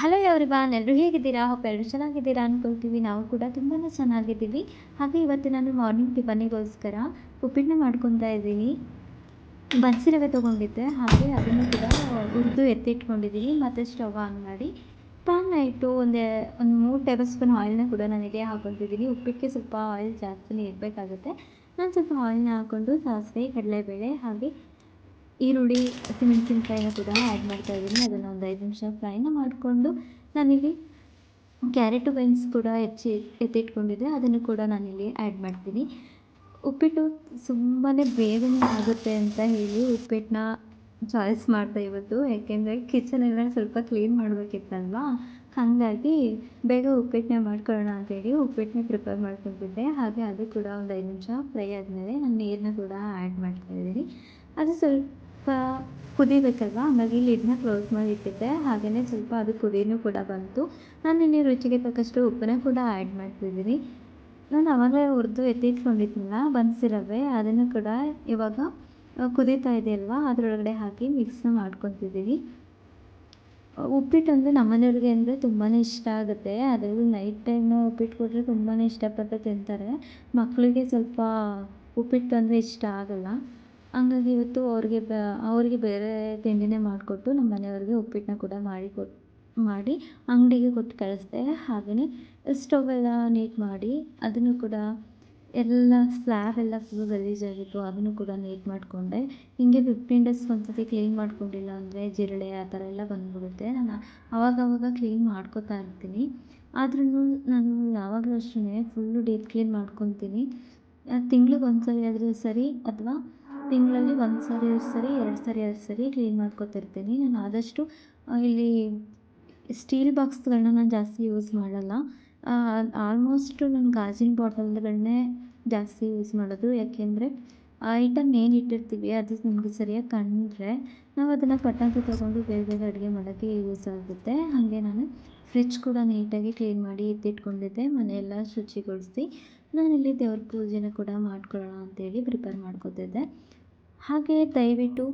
Hello everyone ಎಲ್ಲರೂ ಹೇಗಿದ್ದೀರಾ? Hope ಎಲ್ಲರೂ ಚೆನ್ನಾಗಿದ್ದೀರಾ ಅಂದ್ಕೊಳ್ತೀವಿ ನಾವು ಕೂಡ ತುಂಬಾ ಚೆನ್ನಾಗಿದ್ದೀವಿ. ಹಾಗೆ ಇವತ್ತು ನಾನು ಮಾರ್ನಿಂಗ್ ಟಿಫನಿಗೋಸ್ಕರ ಉಪ್ಪಿಟ್ಟನ್ನ ಮಾಡ್ಕೊತಾ ಇದ್ದೀನಿ. ಬನ್ಸಿ ರವೆ ತೊಗೊಂಡಿದ್ದೆ. ಹಾಗೆ ಅದನ್ನು ಕೂಡ ಹುರಿದು ಎತ್ತಿಟ್ಕೊಂಡಿದ್ದೀನಿ. ಮತ್ತು ಸ್ಟವ್ ಆನ್ ಮಾಡಿ ಪ್ಯಾನ್ನ ಇಟ್ಟು ಒಂದು ಒಂದು ಮೂರು ಟೇಬಲ್ ಸ್ಪೂನ್ ಆಯಿಲ್ನ ಕೂಡ ನಾನು ಇಲ್ಲಿ ಹಾಕ್ಕೊತಿದ್ದೀನಿ ಉಪ್ಪಿಟ್ಟಿಗೆ ಸ್ವಲ್ಪ ಆಯಿಲ್ ಜಾಸ್ತಿನೇ ಇರಬೇಕಾಗುತ್ತೆ ನಾನು ಸ್ವಲ್ಪ ಆಯಿಲ್ನ ಹಾಕ್ಕೊಂಡು ಸಾಸಿವೆ, ಕಡಲೆಬೇಳೆ ಹಾಗೆ ಈರುಳ್ಳಿ ಹಸಿಮೆಣಸಿನ್ಕಾಯಿನ ಕೂಡ ಆ್ಯಡ್ ಮಾಡ್ತಾ ಇದ್ದೀನಿ. ಅದನ್ನು ಒಂದು ಐದು ನಿಮಿಷ ಫ್ರೈನ ಮಾಡಿಕೊಂಡು ನಾನಿಲ್ಲಿ ಕ್ಯಾರೆಟು ಬೀನ್ಸ್ ಕೂಡ ಹೆಚ್ಚಿ, ಎತ್ತಿಟ್ಕೊಂಡಿದ್ದೆ. ಅದನ್ನು ಕೂಡ ನಾನಿಲ್ಲಿ ಆ್ಯಡ್ ಮಾಡ್ತೀನಿ. ಉಪ್ಪಿಟ್ಟು ತುಂಬಾ ಬೇಗನೆ ಆಗುತ್ತೆ ಅಂತ ಹೇಳಿ ಉಪ್ಪಿಟ್ಟನ್ನ ಚಾಯ್ಸ್ ಮಾಡ್ತಾ ಇವತ್ತು. ಯಾಕೆಂದರೆ ಕಿಚನೆಲ್ಲ ಸ್ವಲ್ಪ ಕ್ಲೀನ್ ಮಾಡಬೇಕಿತ್ತಲ್ವಾ? ಹಾಗಾಗಿ ಬೇಗ ಉಪ್ಪಿಟ್ಟನ್ನ ಮಾಡ್ಕೊಳ್ಳೋಣ ಅಂತೇಳಿ ಉಪ್ಪಿಟ್ಟನ್ನ ಪ್ರಿಪೇರ್ ಮಾಡ್ಕೊಂಡಿದ್ದೆ ಹಾಗೆ ಅದು ಕೂಡ ಒಂದು ಐದು ನಿಮಿಷ ಫ್ರೈ ಆದಮೇಲೆ ನಾನು ನೀರನ್ನ ಕೂಡ ಆ್ಯಡ್ ಮಾಡ್ತಾಯಿದ್ದೀನಿ ಅದು ಸ್ವಲ್ಪ ಕುದಿಬೇಕಲ್ವ? ಹಾಗಾಗಿ ಲಿಡ್ನ ಕ್ಲೋಸ್ ಮಾಡಿ ಇಟ್ಟಿದ್ದೆ ಹಾಗೆಯೇ ಸ್ವಲ್ಪ ಅದು ಕುದಿನೂ ಕೂಡ ಬಂತು. ನಾನು ಇಲ್ಲಿ ರುಚಿಗೆ ತಕ್ಕಷ್ಟು ಉಪ್ಪನ್ನ ಕೂಡ ಆ್ಯಡ್ ಮಾಡ್ತಿದ್ದೀನಿ. ನಾನು ಆವಾಗಲೇ ಹುರಿದು ಎತ್ತಿಟ್ಕೊಂಡಿದ್ನಲ್ಲ ಬನ್ಸಿ ರವೆ ಅದನ್ನು ಕೂಡ ಇವಾಗ ಕುದೀತಾ ಇದೆಯಲ್ವ? ಅದರೊಳಗಡೆ ಹಾಕಿ ಮಿಕ್ಸ್ನ ಮಾಡ್ಕೊತಿದ್ದೀನಿ. ಉಪ್ಪಿಟ್ಟು ಅಂದರೆ ನಮ್ಮ ಮನೆಯವ್ರಿಗೆ ಅಂದರೆ ತುಂಬಾ ಇಷ್ಟ ಆಗುತ್ತೆ. ಅದರಲ್ಲೂ ನೈಟ್ ಟೈಮು ಉಪ್ಪಿಟ್ಟು ಕೊಟ್ಟರೆ ತುಂಬಾ ಇಷ್ಟಪಟ್ಟು ತಿಂತಾರೆ. ಮಕ್ಕಳಿಗೆ ಸ್ವಲ್ಪ ಉಪ್ಪಿಟ್ಟು ಅಂದರೆ ಇಷ್ಟ ಆಗೋಲ್ಲ. ಹಂಗಾಗಿ ಇವತ್ತು ಅವ್ರಿಗೆ ಬ, ಅವರಿಗೆ ಬೇರೆ ತಿಂಡಿನೇ ಮಾಡಿಕೊಟ್ಟು ನಮ್ಮ ಮನೆಯವ್ರಿಗೆ ಉಪ್ಪಿಟ್ಟನ್ನ ಕೂಡ ಮಾಡಿ ಕೊಟ್ಟು ಮಾಡಿ ಅಂಗಡಿಗೆ ಕೊಟ್ಟು ಕಳಿಸ್ದೆ. ಹಾಗೆಯೇ ಸ್ಟೌವೆಲ್ಲ ನೀಟ್ ಮಾಡಿ ಅದನ್ನು ಕೂಡ ಎಲ್ಲ ಸ್ಲ್ಯಾಬ್ ಎಲ್ಲ ಫುಲ್ ಗಲೀಜಾಗಿತ್ತು ಅದನ್ನು ಕೂಡ ನೀಟ್ ಮಾಡಿಕೊಂಡೆ. ಹಿಂಗೆ ಫಿಫ್ಟೀನ್ ಡೇಸ್ಗೆ ಒಂದ್ಸತಿ ಕ್ಲೀನ್ ಮಾಡ್ಕೊಂಡಿಲ್ಲ ಅಂದರೆ ಜಿರಳೆ ಆ ಥರ ಎಲ್ಲ ಬಂದುಬಿಡುತ್ತೆ. ನಾನು ಅವಾಗವಾಗ ಕ್ಲೀನ್ ಮಾಡ್ಕೊತಾ ಇರ್ತೀನಿ. ಆದ್ರೂ ನಾನು ಯಾವಾಗಲೂ ಅಷ್ಟೇ ಫುಲ್ಲು ಡೀಪ್ ಕ್ಲೀನ್ ಮಾಡ್ಕೊತೀನಿ. ತಿಂಗ್ಳಿಗೆ ಒಂದ್ಸರಿ ಆದರೂ ಸರಿ, ಅಥವಾ ತಿಂಗಳಲ್ಲಿ ಒಂದು ಸರಿ ಸರಿ, ಎರಡು ಸರಿ ಎರಡು ಸರಿ ಕ್ಲೀನ್ ಮಾಡ್ಕೊತಿರ್ತೀನಿ. ನಾನು ಆದಷ್ಟು ಇಲ್ಲಿ ಸ್ಟೀಲ್ ಬಾಕ್ಸ್ಗಳನ್ನ ನಾನು ಜಾಸ್ತಿ ಯೂಸ್ ಮಾಡಲ್ಲ. ಆಲ್ಮೋಸ್ಟು ನಾನು ಗಾಜಿನ ಬಾಟಲ್ಗಳನ್ನೇ ಜಾಸ್ತಿ ಯೂಸ್ ಮಾಡೋದು. ಯಾಕೆಂದರೆ ಐಟಮ್ ಏನು ಇಟ್ಟಿರ್ತೀವಿ, ಅದು ನಮಗೆ ಸರಿಯಾಗಿ ಕಂಡರೆ ನಾವು ಅದನ್ನು ಪಟಾಕಿ ತೊಗೊಂಡು ಬೇರೆ ಬೇಗ ಅಡುಗೆ ಮಾಡೋಕ್ಕೆ ಯೂಸ್ ಆಗುತ್ತೆ. ಹಾಗೆ ನಾನು ಫ್ರಿಜ್ ಕೂಡ ನೀಟಾಗಿ ಕ್ಲೀನ್ ಮಾಡಿ ಎತ್ತಿಟ್ಕೊಂಡಿದ್ದೆ ಮನೆಯೆಲ್ಲ ಶುಚಿಗೊಳಿಸಿ ನಾನಿಲ್ಲಿ ದೇವ್ರ ಪೂಜೆನ ಕೂಡ ಮಾಡ್ಕೊಳ್ಳೋಣ ಅಂತೇಳಿ ಪ್ರಿಪೇರ್ ಮಾಡ್ಕೊತಿದ್ದೆ. ಹಾಗೆ ದಯವಿಟ್ಟು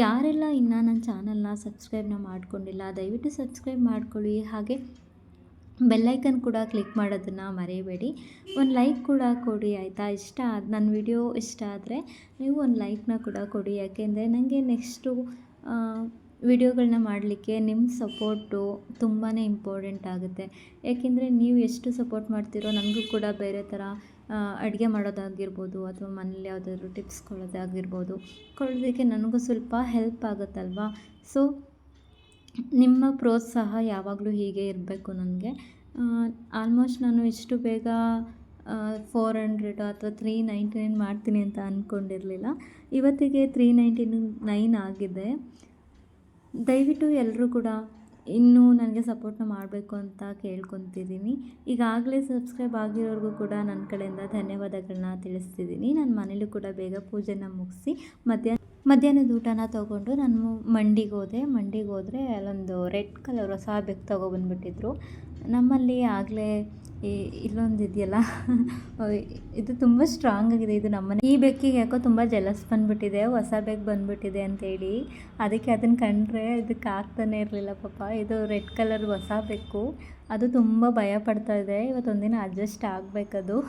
ಯಾರೆಲ್ಲ ಇನ್ನೂ ನನ್ನ ಚಾನಲ್ನ ಸಬ್ಸ್ಕ್ರೈಬ್ನ ಮಾಡ್ಕೊಂಡಿಲ್ಲ, ದಯವಿಟ್ಟು ಸಬ್ಸ್ಕ್ರೈಬ್ ಮಾಡ್ಕೊಳ್ಳಿ. ಹಾಗೆ ಬೆಲ್ಲೈಕನ್ ಕೂಡ ಕ್ಲಿಕ್ ಮಾಡೋದನ್ನು ಮರೆಯಬೇಡಿ. ಒಂದು ಲೈಕ್ ಕೂಡ ಕೊಡಿ, ಆಯಿತಾ? ಇಷ್ಟ ಆದ, ನನ್ನ ವಿಡಿಯೋ ಇಷ್ಟ ಆದರೆ ನೀವು ಒಂದು ಲೈಕ್ನ ಕೂಡ ಕೊಡಿ. ಯಾಕೆಂದರೆ ನನಗೆ ನೆಕ್ಸ್ಟು ವಿಡಿಯೋಗಳನ್ನ ಮಾಡಲಿಕ್ಕೆ ನಿಮ್ಮ ಸಪೋರ್ಟು ತುಂಬಾ ಇಂಪಾರ್ಟೆಂಟ್ ಆಗುತ್ತೆ. ಯಾಕೆಂದರೆ ನೀವು ಎಷ್ಟು ಸಪೋರ್ಟ್ ಮಾಡ್ತೀರೋ ನನಗೂ ಕೂಡ ಬೇರೆ ಥರ ಅಡುಗೆ ಮಾಡೋದಾಗಿರ್ಬೋದು ಅಥವಾ ಮನೇಲಿ ಯಾವುದಾದ್ರು ಟಿಪ್ಸ್ ಕೊಡೋದಾಗಿರ್ಬೋದು. ಕೊಡೋದಕ್ಕೆ ನನಗೂ ಸ್ವಲ್ಪ ಹೆಲ್ಪ್ ಆಗುತ್ತಲ್ವಾ? ಸೊ ನಿಮ್ಮ ಪ್ರೋತ್ಸಾಹ ಯಾವಾಗಲೂ ಹೀಗೆ ಇರಬೇಕು ನನಗೆ. ಆಲ್ಮೋಸ್ಟ್ ನಾನು ಇಷ್ಟು ಬೇಗ ಫೋರ್ ಹಂಡ್ರೆಡ್ ಅಥವಾ ತ್ರೀ ನೈಂಟಿ ನೈನ್ ಮಾಡ್ತೀನಿ ಅಂತ ಅಂದ್ಕೊಂಡಿರಲಿಲ್ಲ ಇವತ್ತಿಗೆ ತ್ರೀ ನೈಂಟಿ ನೈನ್ ಆಗಿದೆ. ದಯವಿಟ್ಟು ಎಲ್ಲರೂ ಕೂಡ ಇನ್ನೂ ನನಗೆ ಸಪೋರ್ಟ್ನ ಮಾಡಬೇಕು ಅಂತ ಕೇಳ್ಕೊತಿದ್ದೀನಿ. ಈಗಾಗಲೇ ಸಬ್ಸ್ಕ್ರೈಬ್ ಆಗಿರೋರಿಗೂ ಕೂಡ ನನ್ನ ಕಡೆಯಿಂದ ಧನ್ಯವಾದಗಳನ್ನ ತಿಳಿಸ್ತಿದ್ದೀನಿ. ನನ್ನ ಮನೇಲೂ ಕೂಡ ಬೇಗ ಪೂಜೆನ ಮುಗಿಸಿ ಮಧ್ಯಾಹ್ನ, ಮಧ್ಯಾಹ್ನದ ಊಟನ ತೊಗೊಂಡು ನಾನು ಮಂಡಿಗೆ ಹೋದೆ. ಮಂಡಿಗೆ ಹೋದರೆ ಅಲ್ಲೊಂದು ರೆಡ್ ಕಲರ್ ಹೊಸ ಬೆಕ್ಕು ತೊಗೊಬಂದ್ಬಿಟ್ಟಿದ್ರು ನಮ್ಮಲ್ಲಿ ಆಗಲೇ ಇಲ್ಲೊಂದು ಇದೆಯಲ್ಲ? ಇದು ತುಂಬ ಸ್ಟ್ರಾಂಗ್ ಆಗಿದೆ ಇದು ನಮ್ಮನೆ. ಈ ಬೆಕ್ಕಿಗೆ ಯಾಕೋ ತುಂಬ ಜಲಸ್ ಬಂದುಬಿಟ್ಟಿದೆ, ಹೊಸ ಬೆಕ್ಕು ಬಂದುಬಿಟ್ಟಿದೆ ಅಂತೇಳಿ. ಅದಕ್ಕೆ ಅದನ್ನು ಕಂಡ್ರೆ ಇದಕ್ಕೆ ಆಗ್ತಾನೆ ಇರಲಿಲ್ಲ ಪಾಪ. ಇದು ರೆಡ್ ಕಲರ್ ಹೊಸ ಬೆಕ್ಕು. ಅದು ತುಂಬ ಭಯ ಪಡ್ತಾ ಇದೆ. ಇವತ್ತೊಂದಿನ ಅಡ್ಜಸ್ಟ್ ಆಗಬೇಕದು.